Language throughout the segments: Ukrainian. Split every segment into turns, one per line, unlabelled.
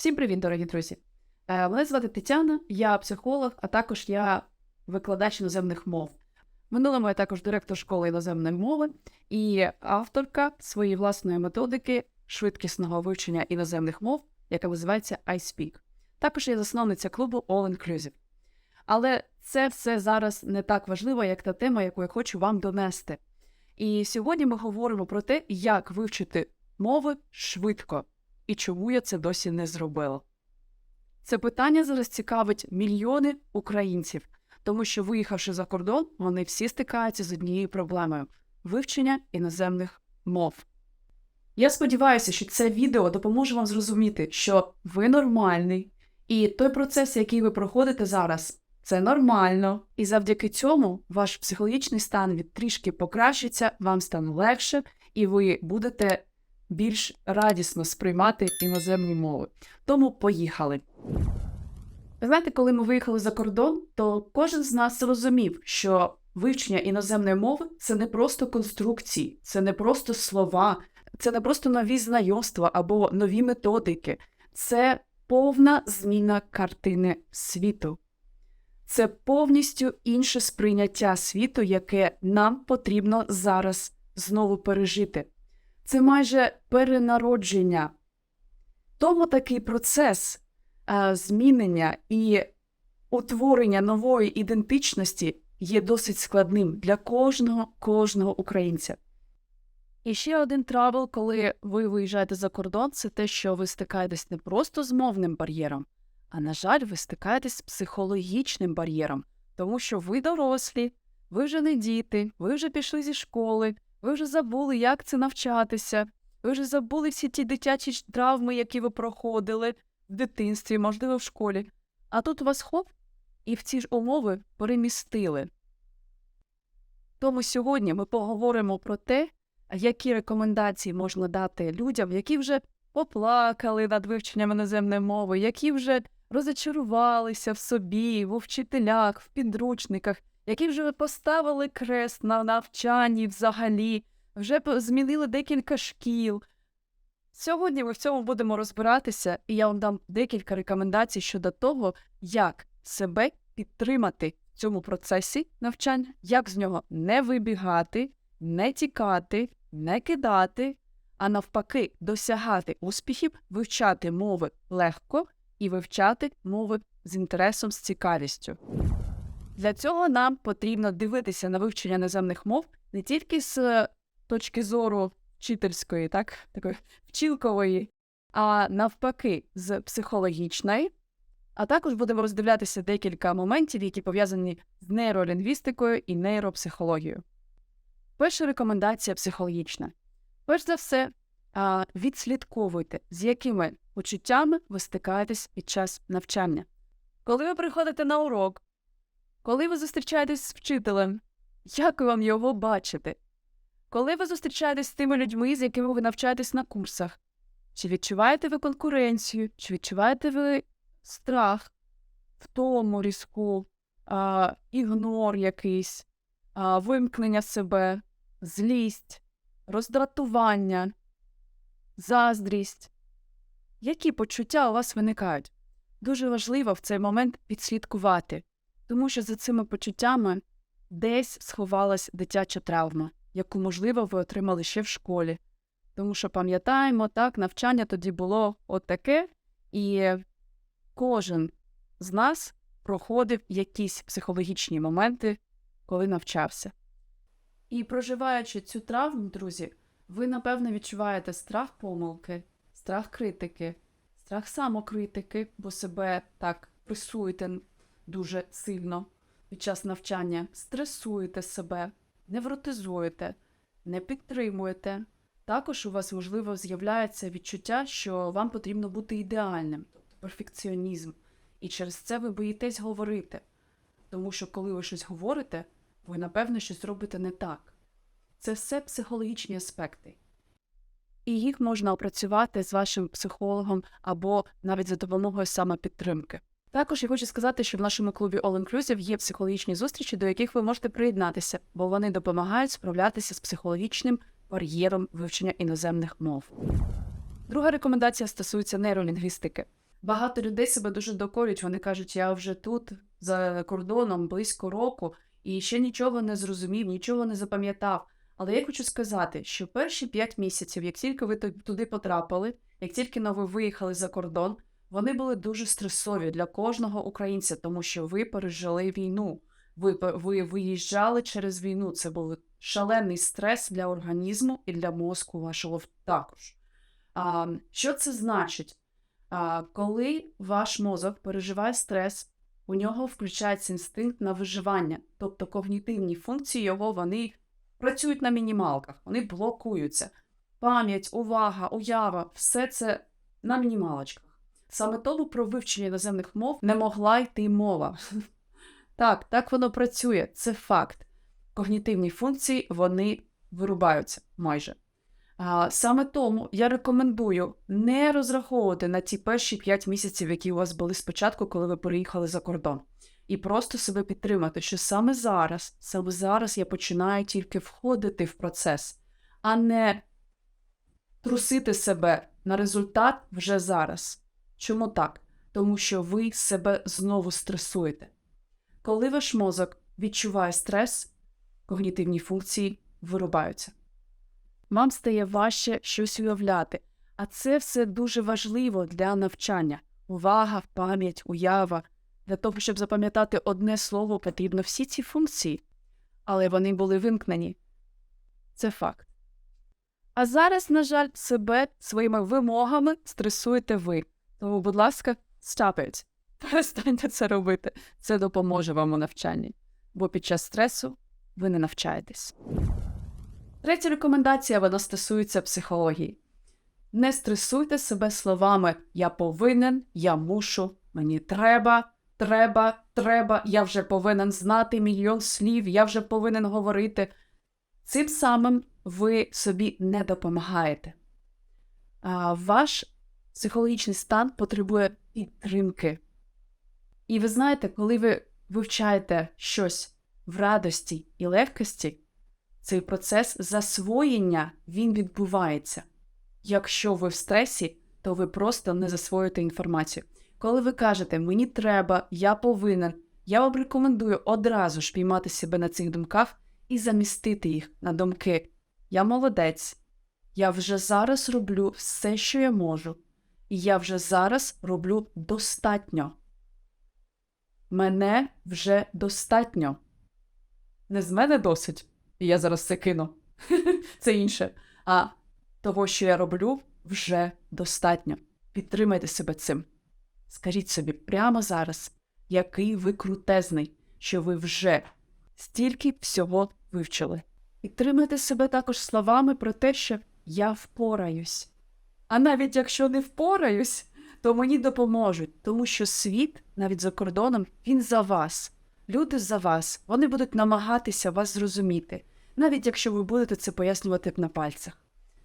Всім привіт, дорогі друзі! Е, Мене звати Тетяна, я психолог, а також я викладач іноземних мов. Минулому я також директор школи іноземної мови і авторка своєї власної методики швидкісного вивчення іноземних мов, яка називається iSpeak. Також я засновниця клубу All Inclusive. Але це все зараз не так важливо, як та тема, яку я хочу вам донести. І сьогодні ми говоримо про те, як вивчити мови швидко і чому я це досі не зробила. Це питання зараз цікавить мільйони українців, тому що, виїхавши за кордон, вони всі стикаються з однією проблемою вивчення іноземних мов. Я сподіваюся, що це відео допоможе вам зрозуміти, що ви нормальний, і той процес, який ви проходите зараз, це нормально, і завдяки цьому ваш психологічний стан від трішки покращиться, вам стане легше, і ви будете більш радісно сприймати іноземні мови. Тому поїхали. Ви знаєте, коли ми виїхали за кордон, то кожен з нас зрозумів, що вивчення іноземної мови це не просто конструкції, це не просто слова, це не просто нові знайомства або нові методики, це повна зміна картини світу. Це повністю інше сприйняття світу, яке нам потрібно зараз знову пережити. Це майже перенародження. Тому такий процес е, змінення і утворення нової ідентичності є досить складним для кожного кожного українця. І ще один травел, коли ви виїжджаєте за кордон, це те, що ви стикаєтесь не просто з мовним бар'єром, а на жаль, ви стикаєтесь з психологічним бар'єром, тому що ви дорослі, ви вже не діти, ви вже пішли зі школи, ви вже забули, як це навчатися, ви вже забули всі ті дитячі травми, які ви проходили в дитинстві, можливо, в школі. А тут вас хоп, і в ці ж умови перемістили. Тому сьогодні ми поговоримо про те, які рекомендації можна дати людям, які вже поплакали над вивченням іноземної мови, які вже розочарувалися в собі, в вчителях, в підручниках, які вже поставили крест на навчанні взагалі, вже змінили декілька шкіл. Сьогодні ми в цьому будемо розбиратися, і я вам дам декілька рекомендацій щодо того, як себе підтримати в цьому процесі навчання, як з нього не вибігати, не тікати, не кидати, а навпаки, досягати успіхів, вивчати мови легко і вивчати мови з інтересом, з цікавістю. Для цього нам потрібно дивитися на вивчення іноземних мов не тільки з точки зору вчительської, так, такої вчилкової, а навпаки, з психологічної. А також будемо роздивлятися декілька моментів, які пов'язані з нейролінгвістикою і нейропсихологією. Перша рекомендація психологічна. Перш за все, відслідковуйте, з якими почуттями ви стикаєтесь під час навчання. Коли ви приходите на урок, коли ви зустрічаєтесь з вчителем, як вам його бачите? Коли ви зустрічаєтесь з тими людьми, з якими ви навчаєтесь на курсах, чи відчуваєте ви конкуренцію, чи відчуваєте ви страх, втому різку, а, ігнор якийсь, а, вимкнення себе, злість, роздратування, заздрість? Які почуття у вас виникають? Дуже важливо в цей момент підслідкувати, тому що за цими почуттями десь сховалась дитяча травма, яку, можливо, ви отримали ще в школі. Тому що пам'ятаємо, так, навчання тоді було отаке, і кожен з нас проходив якісь психологічні моменти, коли навчався. І проживаючи цю травму, друзі, ви напевно відчуваєте страх помилки, страх критики, страх самокритики, бо себе так пресуєте дуже сильно під час навчання, стресуєте себе, невротизуєте, не підтримуєте. Також у вас, можливо, з'являється відчуття, що вам потрібно бути ідеальним, тобто перфекціонізм. І через це ви боїтесь говорити. Тому що коли ви щось говорите, ви, напевно, щось робите не так. Це все психологічні аспекти. І їх можна опрацювати з вашим психологом або навіть за допомогою самопідтримки. Також я хочу сказати, що в нашому клубі All Inclusive є психологічні зустрічі, до яких ви можете приєднатися, бо вони допомагають справлятися з психологічним бар'єром вивчення іноземних мов. Друга рекомендація стосується нейролінгвістики. Багато людей себе дуже докорюють. Вони кажуть, я вже тут, за кордоном, близько року, і ще нічого не зрозумів, нічого не запам'ятав. Але я хочу сказати, що перші 5 місяців, як тільки ви ту- туди потрапили, як тільки но ви виїхали за кордон, вони були дуже стресові для кожного українця, тому що ви пережили війну. Ви, ви виїжджали через війну. Це був шалений стрес для організму і для мозку вашого також. А, що це значить? А, коли ваш мозок переживає стрес, у нього включається інстинкт на виживання, тобто когнітивні функції його вони працюють на мінімалках, вони блокуються. Пам'ять, увага, уява все це на мінімалочках. Саме тому про вивчення іноземних мов не могла йти мова. Так, так воно працює, це факт. Когнітивні функції вони вирубаються майже. А, саме тому я рекомендую не розраховувати на ті перші 5 місяців, які у вас були спочатку, коли ви переїхали за кордон, і просто себе підтримати, що саме зараз, саме зараз я починаю тільки входити в процес, а не трусити себе на результат вже зараз. Чому так? Тому що ви себе знову стресуєте. Коли ваш мозок відчуває стрес, когнітивні функції вирубаються. Вам стає важче щось уявляти, а це все дуже важливо для навчання. Увага, пам'ять, уява. Для того, щоб запам'ятати одне слово, потрібно всі ці функції, але вони були вимкнені. Це факт. А зараз, на жаль, себе своїми вимогами стресуєте ви. Тому, будь ласка, stop it. Перестаньте це робити. Це допоможе вам у навчанні, бо під час стресу ви не навчаєтесь. Третя рекомендація вона стосується психології. Не стресуйте себе словами Я повинен, я мушу, мені треба, треба, треба, я вже повинен знати мільйон слів, я вже повинен говорити. Цим самим ви собі не допомагаєте. А ваш психологічний стан потребує підтримки. І ви знаєте, коли ви вивчаєте щось в радості і легкості, цей процес засвоєння він відбувається. Якщо ви в стресі, то ви просто не засвоїте інформацію. Коли ви кажете мені треба, я повинен, я вам рекомендую одразу ж піймати себе на цих думках і замістити їх на думки. Я молодець, я вже зараз роблю все, що я можу, і я вже зараз роблю достатньо. Мене вже достатньо. Не з мене досить, і я зараз це кину. Це інше. А того, що я роблю, вже достатньо. Підтримайте себе цим. Скажіть собі прямо зараз, який ви крутезний, що ви вже стільки всього вивчили. Підтримайте себе також словами про те, що я впораюсь. А навіть якщо не впораюсь, то мені допоможуть, тому що світ, навіть за кордоном, він за вас. Люди за вас, вони будуть намагатися вас зрозуміти, навіть якщо ви будете це пояснювати на пальцях.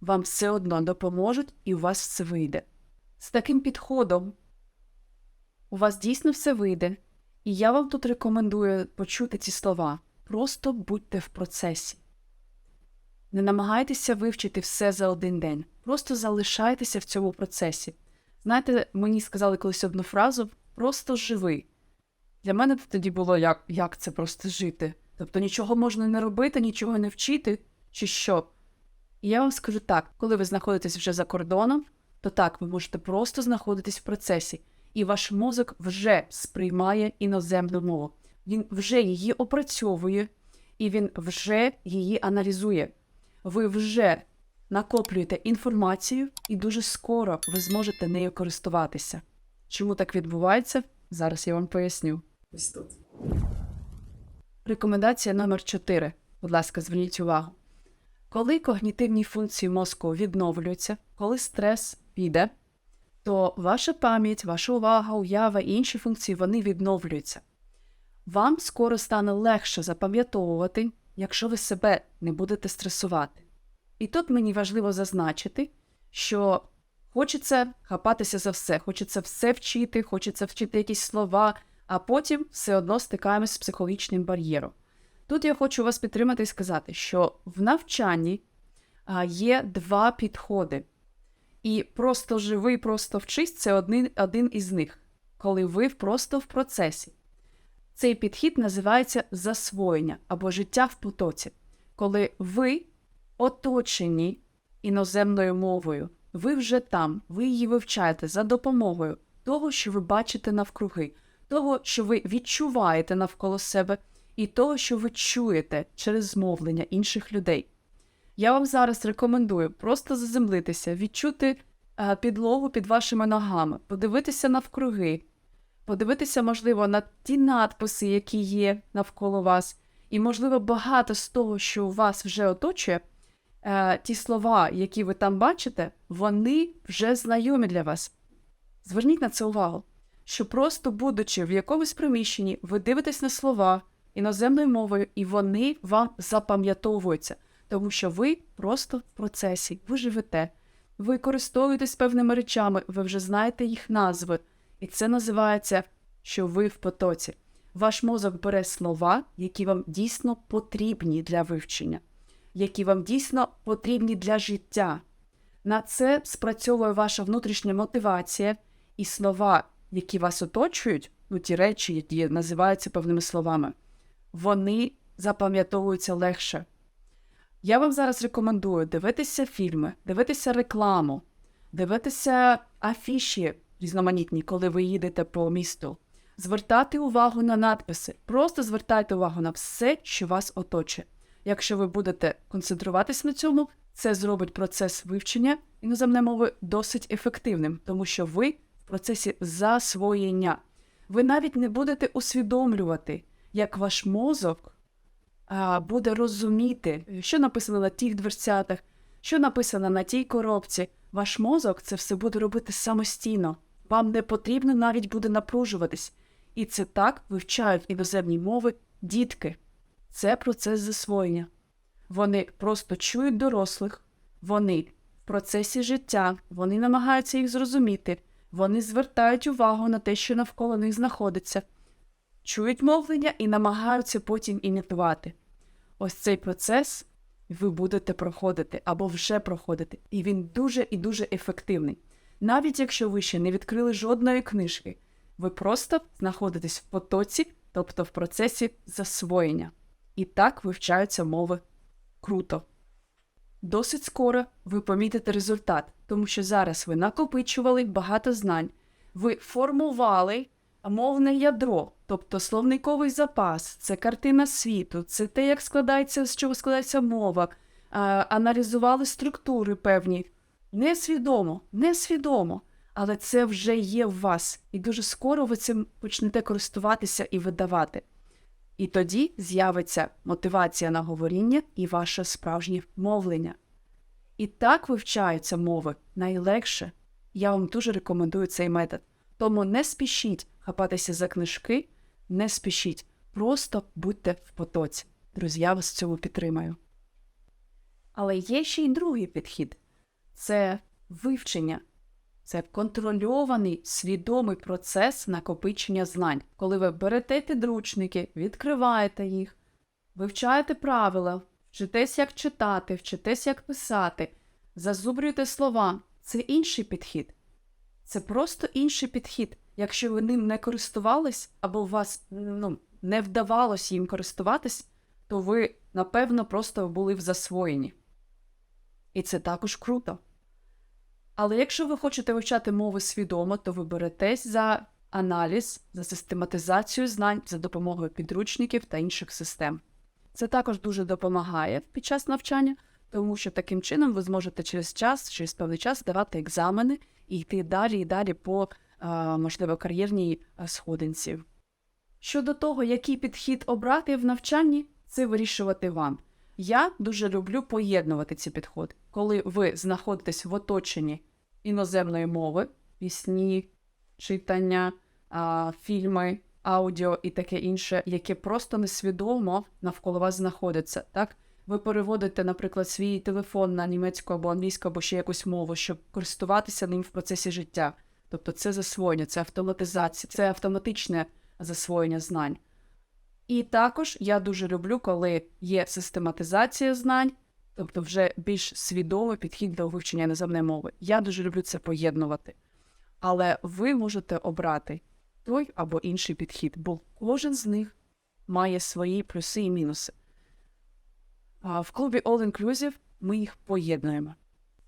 Вам все одно допоможуть і у вас все вийде. З таким підходом у вас дійсно все вийде, і я вам тут рекомендую почути ці слова. Просто будьте в процесі. Не намагайтеся вивчити все за один день, просто залишайтеся в цьому процесі. Знаєте, мені сказали колись одну фразу просто живи. Для мене тоді було як, як це просто жити. Тобто нічого можна не робити, нічого не вчити, чи що. І я вам скажу так: коли ви знаходитесь вже за кордоном, то так, ви можете просто знаходитись в процесі, і ваш мозок вже сприймає іноземну мову. Він вже її опрацьовує, і він вже її аналізує. Ви вже накоплюєте інформацію, і дуже скоро ви зможете нею користуватися. Чому так відбувається? Зараз я вам поясню. Ось тут. Рекомендація номер 4. Будь ласка, зверніть увагу. Коли когнітивні функції мозку відновлюються, коли стрес піде, то ваша пам'ять, ваша увага, уява і інші функції вони відновлюються. Вам скоро стане легше запам'ятовувати, якщо ви себе не будете стресувати. І тут мені важливо зазначити, що хочеться хапатися за все, хочеться все вчити, хочеться вчити якісь слова, а потім все одно стикаємось з психологічним бар'єром. Тут я хочу вас підтримати і сказати, що в навчанні є два підходи. І просто живий, просто вчись це один, один із них, коли ви просто в процесі. Цей підхід називається засвоєння або життя в потоці, коли ви оточені іноземною мовою, ви вже там, ви її вивчаєте за допомогою того, що ви бачите навкруги, того, що ви відчуваєте навколо себе, і того, що ви чуєте через змовлення інших людей. Я вам зараз рекомендую просто заземлитися, відчути е, підлогу під вашими ногами, подивитися навкруги, подивитися, можливо, на ті надписи, які є навколо вас, і, можливо, багато з того, що вас вже оточує, е, ті слова, які ви там бачите, вони вже знайомі для вас. Зверніть на це увагу, що просто будучи в якомусь приміщенні, ви дивитесь на слова іноземною мовою, і вони вам запам'ятовуються, тому що ви просто в процесі, ви живете, ви користуєтесь певними речами, ви вже знаєте їх назви, і це називається, що ви в потоці. Ваш мозок бере слова, які вам дійсно потрібні для вивчення, які вам дійсно потрібні для життя. На це спрацьовує ваша внутрішня мотивація і слова, які вас оточують, ну ті речі, які називаються певними словами, вони запам'ятовуються легше. Я вам зараз рекомендую дивитися фільми, дивитися рекламу, дивитися афіші різноманітні, коли ви їдете по місту, звертати увагу на надписи, просто звертайте увагу на все, що вас оточує. Якщо ви будете концентруватись на цьому, це зробить процес вивчення іноземної мови досить ефективним, тому що ви в процесі засвоєння. Ви навіть не будете усвідомлювати, як ваш мозок буде розуміти, що написано на тих дверцятах, що написано на тій коробці. Ваш мозок це все буде робити самостійно. Вам не потрібно навіть буде напружуватись. І це так вивчають іноземні мови дітки. Це процес засвоєння. Вони просто чують дорослих, вони в процесі життя, вони намагаються їх зрозуміти, вони звертають увагу на те, що навколо них знаходиться, чують мовлення і намагаються потім імітувати. Ось цей процес ви будете проходити або вже проходити, і він дуже і дуже ефективний. Навіть якщо ви ще не відкрили жодної книжки, ви просто знаходитесь в потоці, тобто в процесі засвоєння. І так вивчаються мови круто. Досить скоро ви помітите результат, тому що зараз ви накопичували багато знань, ви формували мовне ядро, тобто словниковий запас, це картина світу, це те, як складається, з чого складається мова, аналізували структури певні. Несвідомо, несвідомо, але це вже є в вас, і дуже скоро ви цим почнете користуватися і видавати. І тоді з'явиться мотивація на говоріння і ваше справжнє мовлення. І так вивчаються мови найлегше. Я вам дуже рекомендую цей метод. Тому не спішіть хапатися за книжки, не спішіть, просто будьте в потоці. Друзі, я вас в цьому підтримаю. Але є ще й другий підхід це вивчення. Це контрольований свідомий процес накопичення знань, коли ви берете підручники, відкриваєте їх, вивчаєте правила, вчитесь, як читати, вчитесь, як писати, зазубрюєте слова. Це інший підхід. Це просто інший підхід. Якщо ви ним не користувались, або у вас ну, не вдавалось їм користуватись, то ви, напевно, просто були в засвоєнні. І це також круто. Але якщо ви хочете вивчати мови свідомо, то ви беретесь за аналіз, за систематизацію знань за допомогою підручників та інших систем. Це також дуже допомагає під час навчання, тому що таким чином ви зможете через час, через певний час давати екзамени і йти далі і далі по, можливо, кар'єрній сходинці. Щодо того, який підхід обрати в навчанні, це вирішувати вам. Я дуже люблю поєднувати ці підходи, коли ви знаходитесь в оточенні іноземної мови, пісні, читання, фільми, аудіо і таке інше, яке просто несвідомо навколо вас знаходиться. Так, ви переводите, наприклад, свій телефон на німецьку або англійську, або ще якусь мову, щоб користуватися ним в процесі життя. Тобто, це засвоєння, це автоматизація, це автоматичне засвоєння знань. І також я дуже люблю, коли є систематизація знань, тобто вже більш свідомий підхід до вивчення іноземної мови. Я дуже люблю це поєднувати. Але ви можете обрати той або інший підхід, бо кожен з них має свої плюси і мінуси. А в клубі All Inclusive ми їх поєднуємо.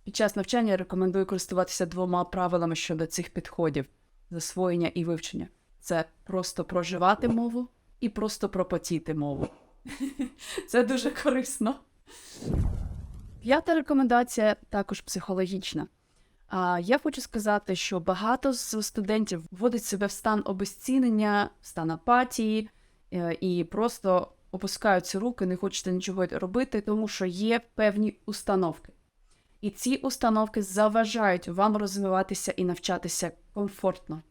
Під час навчання я рекомендую користуватися двома правилами щодо цих підходів засвоєння і вивчення. Це просто проживати мову і просто пропотіти мову. Це дуже корисно. П'ята рекомендація також психологічна. А я хочу сказати, що багато з студентів вводить себе в стан обезцінення, в стан апатії е, і просто опускаються руки, не хочете нічого робити, тому що є певні установки. І ці установки заважають вам розвиватися і навчатися комфортно.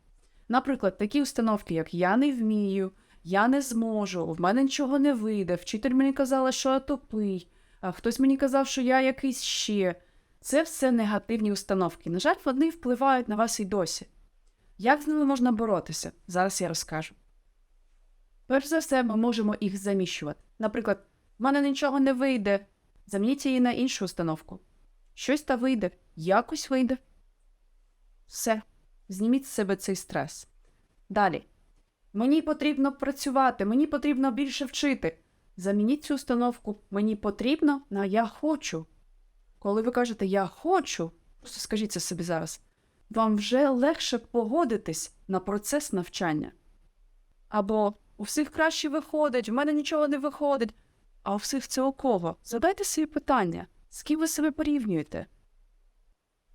Наприклад, такі установки, як я не вмію, я не зможу, в мене нічого не вийде, вчитель мені казала, що я тупий, а хтось мені казав, що я якийсь ще. Це все негативні установки. На жаль, вони впливають на вас і досі. Як з ними можна боротися? Зараз я розкажу. Перш за все, ми можемо їх заміщувати. Наприклад, в мене нічого не вийде. Замініть її на іншу установку. Щось та вийде, якось вийде. Все. Зніміть з себе цей стрес. Далі. Мені потрібно працювати, мені потрібно більше вчити. Замініть цю установку. Мені потрібно на я хочу. Коли ви кажете я хочу, просто скажіть це собі зараз, вам вже легше погодитись на процес навчання. Або у всіх краще виходить, в мене нічого не виходить. А у всіх це у кого? Задайте собі питання, з ким ви себе порівнюєте.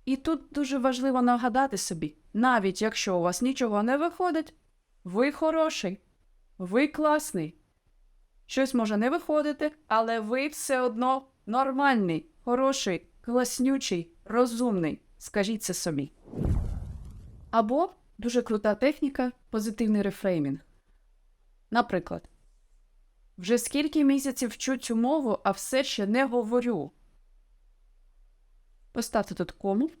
І тут дуже важливо нагадати собі, навіть якщо у вас нічого не виходить, ви хороший, ви класний. Щось може не виходити, але ви все одно нормальний, хороший, класнючий, розумний. Скажіть це собі. Або дуже крута техніка позитивний рефреймінг. Наприклад, вже скільки місяців вчу цю мову, а все ще не говорю. Поставте тут кому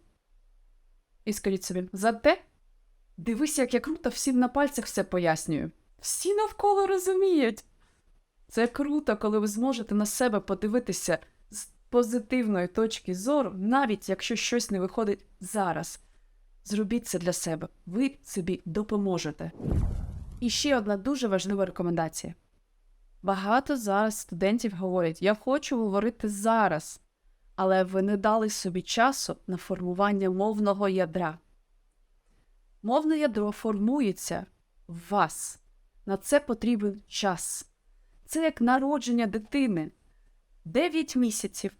і скажіть собі, зате дивись, як я круто всім на пальцях все пояснюю. Всі навколо розуміють. Це круто, коли ви зможете на себе подивитися з позитивної точки зору, навіть якщо щось не виходить зараз. Зробіть це для себе, ви собі допоможете. І ще одна дуже важлива рекомендація. Багато зараз студентів говорять: я хочу говорити зараз, але ви не дали собі часу на формування мовного ядра. Мовне ядро формується в вас. На це потрібен час. Це як народження дитини. 9 місяців.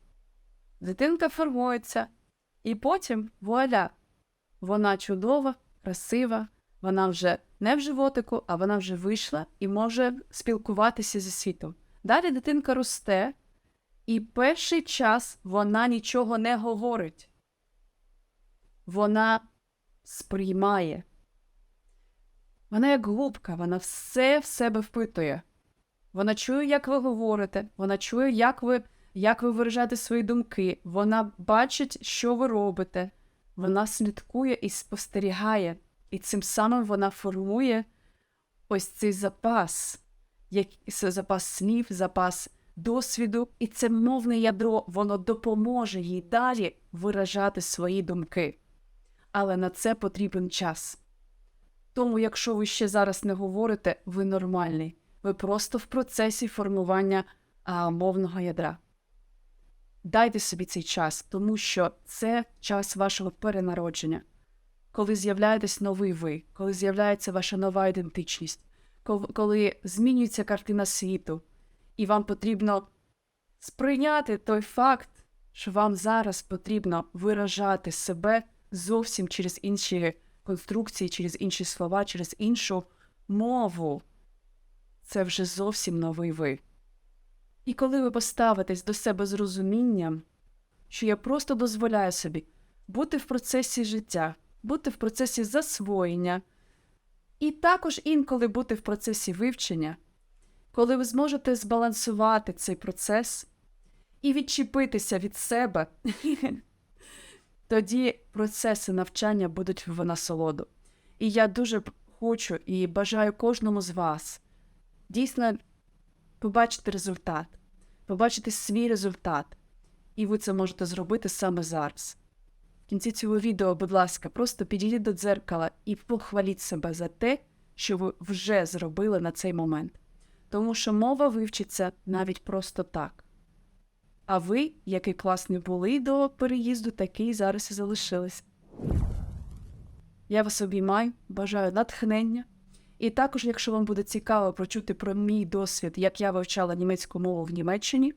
Дитинка формується, і потім вуаля. Вона чудова, красива, вона вже не в животику, а вона вже вийшла і може спілкуватися зі світом. Далі дитинка росте, і перший час вона нічого не говорить. Вона сприймає. Вона як губка, вона все в себе впитує. Вона чує, як ви говорите, вона чує, як ви, як ви виражаєте свої думки, вона бачить, що ви робите, вона слідкує і спостерігає, і цим самим вона формує ось цей запас, як запас слів, запас досвіду, і це мовне ядро, воно допоможе їй далі виражати свої думки. Але на це потрібен час. Тому, якщо ви ще зараз не говорите, ви нормальний. Ви просто в процесі формування а, мовного ядра. Дайте собі цей час, тому що це час вашого перенародження, коли з'являєтесь новий ви, коли з'являється ваша нова ідентичність, коли змінюється картина світу, і вам потрібно сприйняти той факт, що вам зараз потрібно виражати себе зовсім через інші конструкції, через інші слова, через іншу мову це вже зовсім новий ви. І коли ви поставитесь до себе з розумінням, що я просто дозволяю собі бути в процесі життя, бути в процесі засвоєння, і також інколи бути в процесі вивчення, коли ви зможете збалансувати цей процес і відчепитися від себе, тоді процеси навчання будуть в насолоду. І я дуже хочу і бажаю кожному з вас дійсно побачити результат, побачити свій результат і ви це можете зробити саме зараз. В кінці цього відео, будь ласка, просто підійдіть до дзеркала і похваліть себе за те, що ви вже зробили на цей момент. Тому що мова вивчиться навіть просто так. А ви, який класний були до переїзду, такий зараз і залишились. Я вас обіймаю, бажаю натхнення. І також, якщо вам буде цікаво почути про мій досвід, як я вивчала німецьку мову в Німеччині,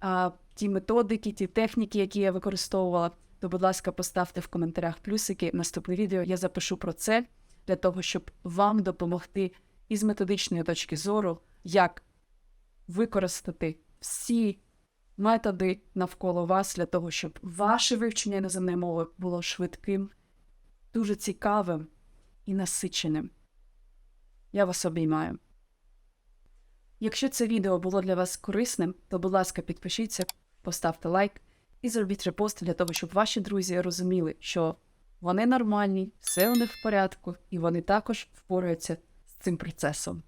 а, ті методики, ті техніки, які я використовувала, то, будь ласка, поставте в коментарях плюсики. Наступне відео я запишу про це для того, щоб вам допомогти із методичної точки зору, як використати всі методи навколо вас для того, щоб ваше вивчення іноземної мови було швидким, дуже цікавим і насиченим. Я вас обіймаю. Якщо це відео було для вас корисним, то, будь ласка, підпишіться, поставте лайк і зробіть репост для того, щоб ваші друзі розуміли, що вони нормальні, все у них в порядку, і вони також впораються з цим процесом.